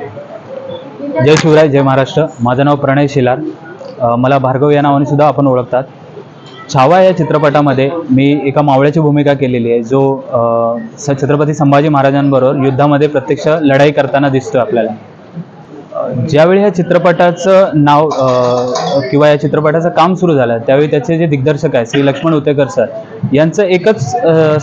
जय शिवराय जय महाराष्ट्र. माझं नाव प्रणय शिलार. मला भार्गव या नावाने सुद्धा आपण ओळखतात. छावा या चित्रपटामध्ये मी एका मावळ्याची भूमिका केलेली आहे जो छत्रपती संभाजी महाराजांबरोबर युद्धामध्ये प्रत्यक्ष लढाई करताना दिसतो आपल्याला. ज्यावेळी ह्या चित्रपटाचं नाव किंवा या चित्रपटाचं काम सुरू झालं त्यावेळी त्याचे जे दिग्दर्शक आहे श्री लक्ष्मण उतेकर सर यांचं एकच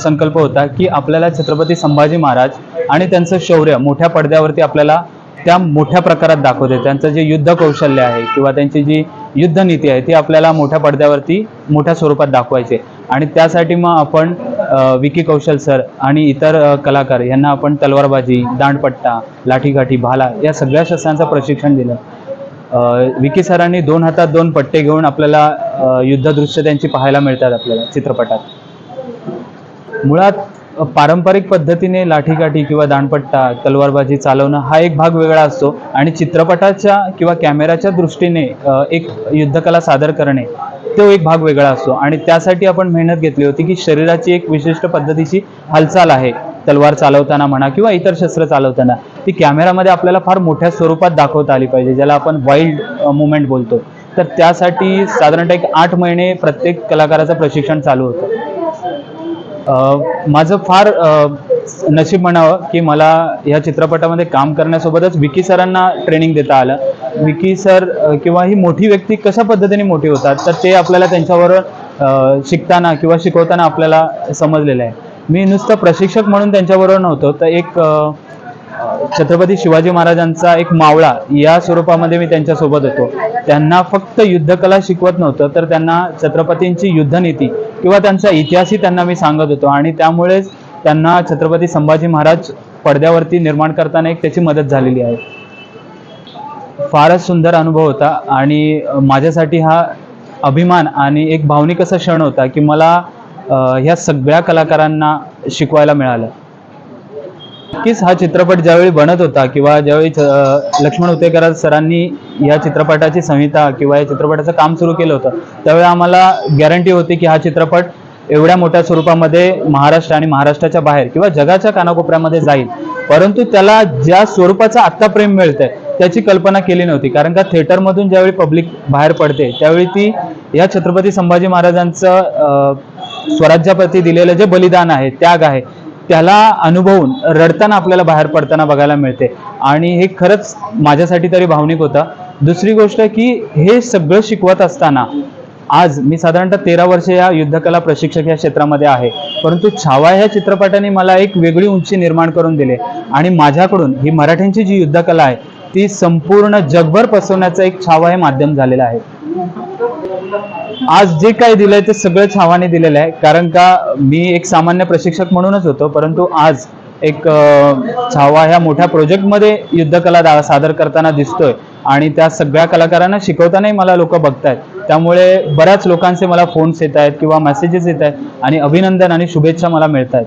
संकल्प होता की आपल्याला छत्रपती संभाजी महाराज आणि त्यांचं शौर्य मोठ्या पडद्यावरती आपल्याला त्या मोठ्या प्रकारात दाखवते. त्यांचं जे युद्ध कौशल्य आहे किंवा त्यांची जी युद्धनीती आहे ती आपल्याला मोठ्या पडद्यावरती मोठ्या स्वरूपात दाखवायचे. आणि त्यासाठी मग आपण विकी कौशल सर आणि इतर कलाकार यांना आपण तलवारबाजी दांडपट्टा लाठीकाठी भाला या सगळ्या शस्त्रांचं प्रशिक्षण दिलं. विकी सरांनी दोन हातात दोन पट्टे घेऊन आपल्याला युद्धदृश्य त्यांची पाहायला मिळतात आपल्याला चित्रपटात. मुळात पारंपरिक पद्धतीने लाठीकाठी किंवा दांडपट्टा तलवारबाजी चालवणं हा एक भाग वेगळा असतो. आणि चित्रपटाच्या किंवा कॅमेराच्या दृष्टीने एक युद्धकला सादर करणे तो एक भाग वेगळा असतो. आणि त्यासाठी आपण मेहनत घेतली होती की शरीराची एक विशिष्ट पद्धतीची हालचाल आहे. तलवार चालवताना म्हणा किंवा इतर शस्त्र चालवताना ती कॅमेरामध्ये आपल्याला फार मोठ्या स्वरूपात दाखवता आली पाहिजे ज्याला आपण वाईल्ड मुवमेंट बोलतो. तर त्यासाठी साधारणतः एक आठ महिने प्रत्येक कलाकाराचं प्रशिक्षण चालू होतं. माझं फार नशीब म्हणावं की मला या चित्रपटामध्ये काम करण्यासोबतच विकी सरांना ट्रेनिंग देता आलं. विकी सर किंवा ही मोठी व्यक्ती कशा पद्धतीने मोठी होतात तर ते आपल्याला त्यांच्याबरोबर शिकताना किंवा शिकवताना आपल्याला समजलेलं आहे. मी नुसतं प्रशिक्षक म्हणून त्यांच्याबरोबर नव्हतो तर एक छत्रपती शिवाजी महाराजांचा एक मावळा या स्वरूपामध्ये मी त्यांच्यासोबत होतो. त्यांना फक्त युद्धकला शिकवत नव्हतं तर त्यांना छत्रपतींची युद्धनीती किंवा त्यांचा इतिहासही त्यांना मी सांगत होतो. आणि त्यामुळेच त्यांना छत्रपती संभाजी महाराज पडद्यावरती निर्माण करताना एक त्याची मदत झालेली आहे. फारच सुंदर अनुभव होता आणि माझ्यासाठी हा अभिमान आणि एक भावनिक असा क्षण होता की मला ह्या सगळ्या कलाकारांना शिकवायला मिळालं. नक्कीच हा चित्रपट ज्यावेळी बनत होता किंवा ज्यावेळी लक्ष्मण उतेकर सरांनी या चित्रपटाची संहिता किंवा या चित्रपटाचं काम सुरू केलं होतं त्यावेळी आम्हाला गॅरंटी होती की हा चित्रपट एवढ्या मोठ्या स्वरूपामध्ये महाराष्ट्र आणि महाराष्ट्राच्या बाहेर किंवा जगाच्या कानाकोपऱ्यामध्ये जाईल. परंतु त्याला ज्या स्वरूपाचं आत्ता प्रेम मिळतंय त्याची कल्पना केली नव्हती. कारण का थिएटरमधून ज्यावेळी पब्लिक बाहेर पडते त्यावेळी ती या छत्रपती संभाजी महाराजांचं स्वराज्याप्रती दिलेलं जे बलिदान आहे त्याग आहे त्याला अनुभवून रडताना आपल्याला बाहेर पडताना बघायला मिळते. आणि हे खरंच माझ्यासाठी तरी भावनिक होतं. दुसरी गोष्ट की हे सगळं शिकवत असताना आज मी साधारणतः तेरा वर्ष या युद्धकला प्रशिक्षक या क्षेत्रामध्ये आहे. परंतु छावा ह्या चित्रपटाने मला एक वेगळी उंची निर्माण करून दिली. आणि माझ्याकडून ही मराठ्यांची जी युद्धकला आहे ती संपूर्ण जगभर पसरवण्याचं एक छावा हे माध्यम झालेलं आहे. आज जे काही दिलंय ते सगळं छावाने दिलेलं आहे. कारण का मी एक सामान्य प्रशिक्षक म्हणूनच होतो परंतु आज एक छावा ह्या मोठ्या प्रोजेक्टमध्ये युद्धकला दा सादर करताना दिसतोय. आणि त्या सगळ्या कलाकारांना शिकवतानाही मला लोक बघतायत. त्यामुळे बऱ्याच लोकांचे मला फोन्स येत आहेत किंवा मेसेजेस येत आहेत आणि अभिनंदन आणि शुभेच्छा मला मिळत आहेत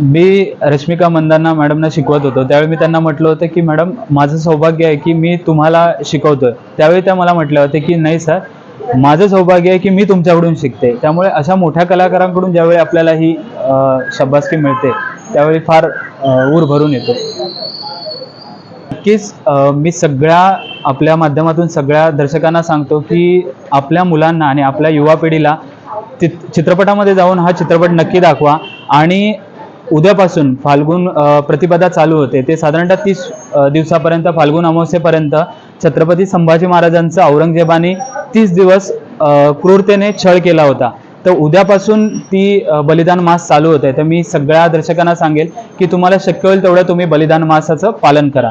मी रश्मिका मंदांना मॅडमना शिकवत होतो. त्यावेळी मी त्यांना म्हटलं होतं की मॅडम माझं सौभाग्य आहे की मी तुम्हाला शिकवतोय. त्यावेळी त्या मला म्हटल्या होत्या की नाही सर माझं सौभाग्य आहे की मी तुमच्याकडून शिकते. त्यामुळे अशा मोठ्या कलाकारांकडून ज्यावेळी आपल्याला ही शब्बासकी मिळते त्यावेळी फार ऊर भरून येतो. नक्कीच मी सगळ्या आपल्या माध्यमातून सगळ्या दर्शकांना सांगतो की आपल्या मुलांना आणि आपल्या युवा पिढीला चित्रपटामध्ये जाऊन हा चित्रपट नक्की दाखवा. आणि उद्यापासून फाल्गुन प्रतिपदा चालू होते. ते साधारणतः तीस दिवसापर्यंत फाल्गुन अमावस्येपर्यंत छत्रपती संभाजी महाराजांचं औरंगजेबाने तीस दिवस क्रूरतेने छळ केला होता. तर उद्यापासून ती बलिदान मास चालू होते तर मी सगळ्या दर्शकांना सांगेल की तुम्हाला शक्य होईल तेवढं तुम्ही बलिदान मासाचं पालन करा.